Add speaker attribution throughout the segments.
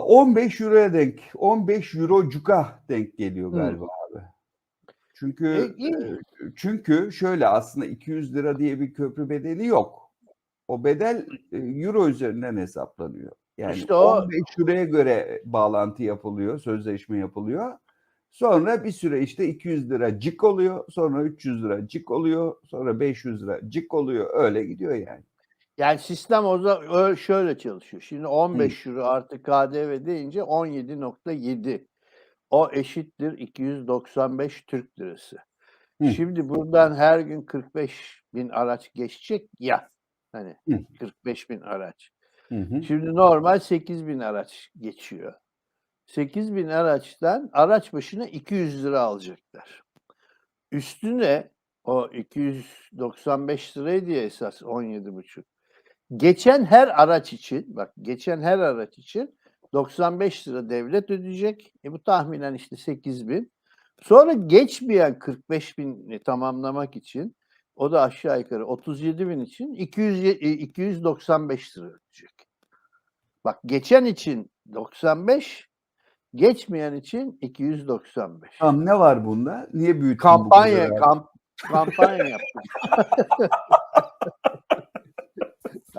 Speaker 1: 15 euroya denk, 15 euro cuka denk geliyor
Speaker 2: Hı.
Speaker 1: galiba abi. Çünkü
Speaker 2: E,
Speaker 1: e, çünkü şöyle aslında 200 lira diye bir köprü bedeli yok. O bedel e, euro üzerinden hesaplanıyor. Yani
Speaker 2: İşte o-
Speaker 1: 15 euroya göre bağlantı yapılıyor, sözleşme yapılıyor. Sonra bir süre işte 200 lira cik oluyor, sonra 300 lira cik oluyor, sonra 500 lira cik oluyor. Öyle gidiyor yani.
Speaker 2: Yani sistem o zaman şöyle çalışıyor. Şimdi 15 euro artı KDV deyince 17.7. O eşittir 295 Türk lirası.
Speaker 1: Hı.
Speaker 2: Şimdi buradan her gün 45 bin araç geçecek ya. Hani
Speaker 1: Hı.
Speaker 2: 45 bin araç.
Speaker 1: Hı hı.
Speaker 2: Şimdi normal 8 bin araç geçiyor. 8 bin araçtan araç başına 200 lira alacaklar. Üstüne o 295 liraydı ya esas 17,5. Geçen her araç için bak geçen her araç için 95 lira devlet ödeyecek. E bu tahminen işte 8 bin. Sonra geçmeyen 45 bini tamamlamak için o da aşağı yukarı 37 bin için 200, ye- e, 295 lira ödeyecek. Bak geçen için 95, geçmeyen için 295.
Speaker 1: Tamam ne var bunda? Niye büyüttün
Speaker 2: Kampanya kamp, kampanya yaptık.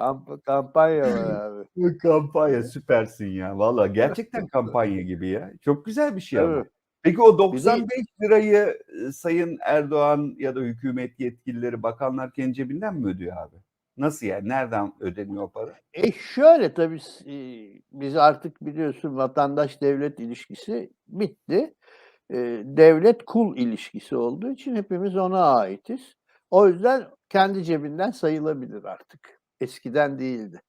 Speaker 2: Kamp, kampanya var abi.
Speaker 1: Kampanya süpersin ya. Valla gerçekten kampanya gibi ya. Çok güzel bir şey ama.
Speaker 2: Evet.
Speaker 1: Peki o 95 lirayı e, Sayın Erdoğan ya da hükümet yetkilileri bakanlar kendi cebinden mi ödüyor abi? Nasıl yani? Nereden ödeniyor o para?
Speaker 2: E şöyle tabii e, biz artık biliyorsun vatandaş devlet ilişkisi bitti. E, devlet kul ilişkisi olduğu için hepimiz ona aitiz. O yüzden kendi cebinden sayılabilir artık. Eskiden değildi.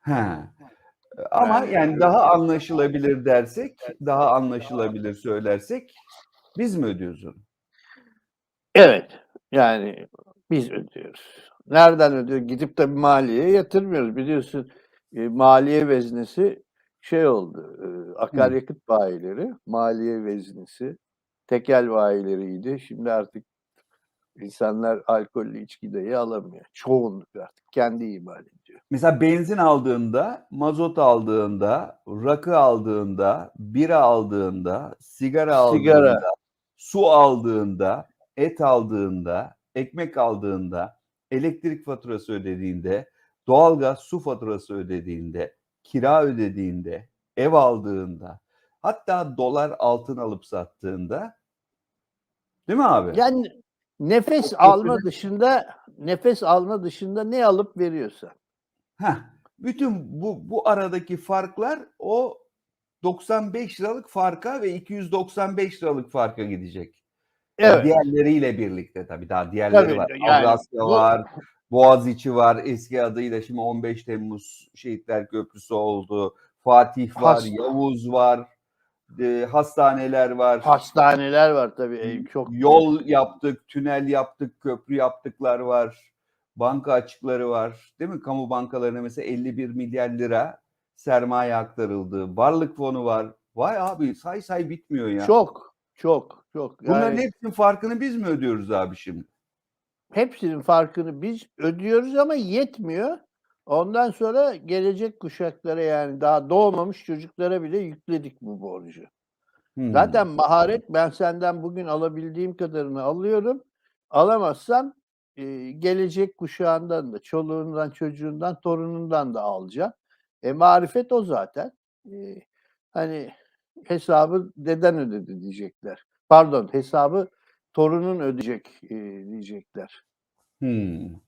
Speaker 1: Ha. Ama
Speaker 2: Yani-
Speaker 1: yani daha anlaşılabilir dersek, daha anlaşılabilir söylersek biz mi ödüyoruz onu?
Speaker 2: Evet. Yani biz ödüyoruz. Nereden ödüyor? Gidip de maliyeye yatırmıyoruz. Biliyorsun e, maliye veznesi şey oldu. e, akaryakıt bayileri, maliye veznesi, tekel bayileriydi. Şimdi artık insanlar alkollü içki dahi alamıyor. Çoğunluk artık kendi imal ediyor.
Speaker 1: Mesela benzin aldığında, mazot aldığında, rakı aldığında, bira aldığında, sigara
Speaker 2: Sigara.
Speaker 1: aldığında, su aldığında, et aldığında, ekmek aldığında, elektrik faturası ödediğinde, doğalgaz su faturası ödediğinde, kira ödediğinde, ev aldığında, hatta dolar altın alıp sattığında değil mi abi?
Speaker 2: Yani nefes alma dışında nefes alma dışında ne alıp veriyorsa.
Speaker 1: Heh, bütün bu bu aradaki farklar o 95 liralık farka ve 295 liralık farka gidecek.
Speaker 2: Evet.
Speaker 1: Diğerleriyle birlikte tabii daha diğerleri
Speaker 2: Tabii,
Speaker 1: var.
Speaker 2: yani
Speaker 1: Avrasya
Speaker 2: bu-
Speaker 1: var, Boğaziçi var. Eski adıyla şimdi 15 Temmuz Şehitler Köprüsü oldu. Fatih var,
Speaker 2: Has-
Speaker 1: Yavuz var. E, hastaneler var.
Speaker 2: Hastaneler var tabii. e, Çok
Speaker 1: Yol yaptık, tünel yaptık, köprü yaptıklar var. Banka açıkları var. Değil mi? Kamu bankalarına mesela 51 milyar lira sermaye aktarıldı. Varlık fonu var. Vay abi say say bitmiyor ya.
Speaker 2: Çok, çok, çok.
Speaker 1: Bunların
Speaker 2: Yani
Speaker 1: hepsinin farkını biz mi ödüyoruz abi şimdi?
Speaker 2: hepsinin farkını biz ödüyoruz ama yetmiyor. Ondan sonra gelecek kuşaklara yani daha doğmamış çocuklara bile yükledik bu borcu.
Speaker 1: Hmm.
Speaker 2: Zaten maharet ben senden bugün alabildiğim kadarını alıyorum. Alamazsam e, gelecek kuşağından da, çoluğundan, çocuğundan, torunundan da alacağım. E marifet o zaten. E, hani hesabı deden ödedi diyecekler. Pardon, hesabı torunun ödeyecek e, diyecekler.
Speaker 1: Hmm.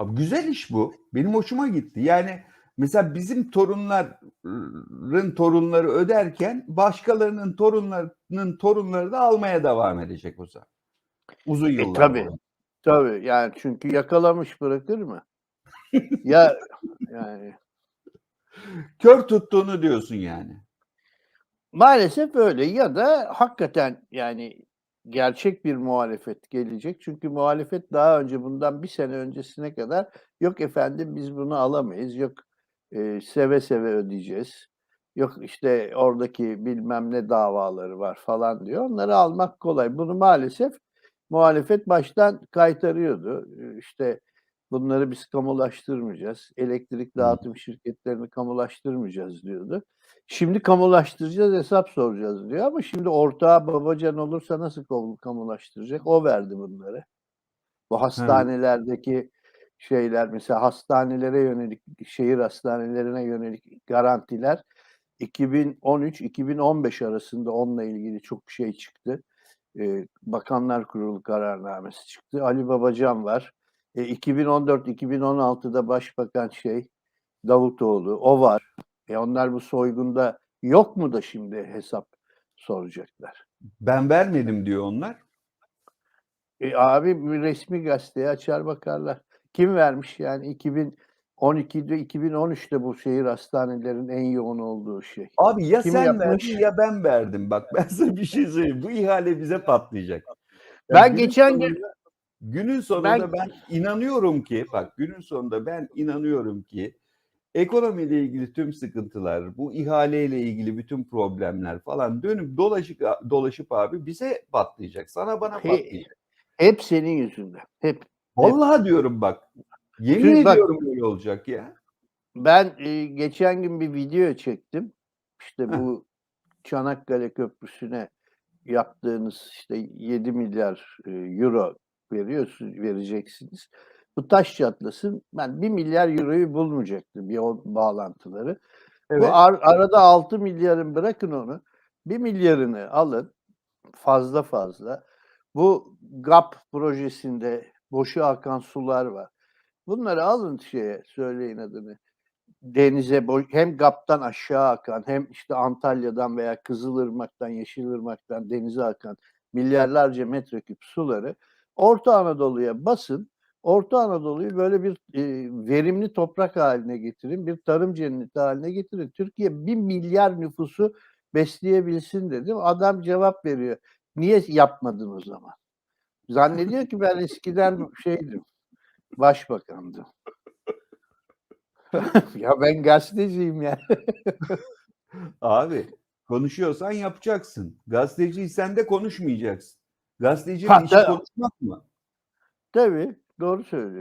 Speaker 1: Abi güzel iş bu. Benim hoşuma gitti. Yani mesela bizim torunların torunları öderken başkalarının torunlarının torunları da almaya devam edecek o zaman. Uzun yıllar.
Speaker 2: tabii.
Speaker 1: boyunca.
Speaker 2: Tabii yani çünkü yakalamış bırakır mı? ya yani
Speaker 1: Kör tuttuğunu diyorsun yani.
Speaker 2: Maalesef öyle ya da hakikaten yani gerçek bir muhalefet gelecek. Çünkü muhalefet daha önce bundan bir sene öncesine kadar yok efendim biz bunu alamayız, yok e, seve seve ödeyeceğiz, yok işte oradaki bilmem ne davaları var falan diyor. Onları almak kolay. Bunu maalesef muhalefet baştan kaytarıyordu. İşte Bunları biz kamulaştırmayacağız. Elektrik dağıtım şirketlerini kamulaştırmayacağız diyordu. Şimdi kamulaştıracağız, hesap soracağız diyor ama şimdi ortağı babacan olursa nasıl kamu- kamulaştıracak? O verdi bunları. Bu hastanelerdeki şeyler mesela hastanelere yönelik, şehir hastanelerine yönelik garantiler 2013-2015 arasında onunla ilgili çok şey çıktı. Ee, Bakanlar Kurulu kararnamesi çıktı. Ali Babacan var. E, 2014-2016'da Başbakan şey Davutoğlu o var. E onlar bu soygunda yok mu da şimdi hesap soracaklar?
Speaker 1: Ben vermedim diyor onlar.
Speaker 2: E, abi bir resmi gazeteye açar bakarlar. Kim vermiş yani 2012'de 2013'te bu şehir hastanelerin en yoğun olduğu şey.
Speaker 1: Abi ya
Speaker 2: Kim
Speaker 1: sen
Speaker 2: yapmış?
Speaker 1: verdin ya ben verdim. Bak ben sana bir şey söyleyeyim. Bu ihale bize patlayacak. Ya
Speaker 2: Ben geçen gün-
Speaker 1: günün sonunda
Speaker 2: Ben-
Speaker 1: ben inanıyorum ki bak günün sonunda ben inanıyorum ki ekonomiyle ilgili tüm sıkıntılar, bu ihaleyle ilgili bütün problemler falan dönüp dolaşıp dolaşıp abi bize patlayacak. Sana bana
Speaker 2: He-
Speaker 1: patlayacak.
Speaker 2: Hep senin yüzünden. Hep.
Speaker 1: Vallahi diyorum bak. Yemin
Speaker 2: bak-
Speaker 1: ediyorum öyle olacak ya.
Speaker 2: Ben e, geçen gün bir video çektim. İşte bu Çanakkale Köprüsü'ne yaptığınız işte 7 milyar e, euro veriyorsunuz, vereceksiniz. Bu taş çatlasın. Ben 1 milyar euroyu bulmayacaktım bir bağlantıları.
Speaker 1: Evet.
Speaker 2: Bu ar- arada 6 milyarın bırakın onu. 1 milyarını alın fazla fazla. Bu GAP projesinde boşu akan sular var. Bunları alın şeye söyleyin adını. Denize bo- hem GAP'tan aşağı akan hem işte Antalya'dan veya Kızılırmak'tan, Yeşilırmak'tan denize akan milyarlarca metreküp suları Orta Anadolu'ya basın. Orta Anadolu'yu böyle bir e, verimli toprak haline getirin, bir tarım cenneti haline getirin. Türkiye bir milyar nüfusu besleyebilsin dedim. Adam cevap veriyor. Niye yapmadın o zaman? Zannediyor ki ben eskiden şeydim, başbakandım. ya ben gazeteciyim ya.
Speaker 1: Abi konuşuyorsan yapacaksın. Gazeteciysen de konuşmayacaksın. Gazetecinin
Speaker 2: Ha,
Speaker 1: işi konuşmak mı?
Speaker 2: Tabii doğru söylüyorsun.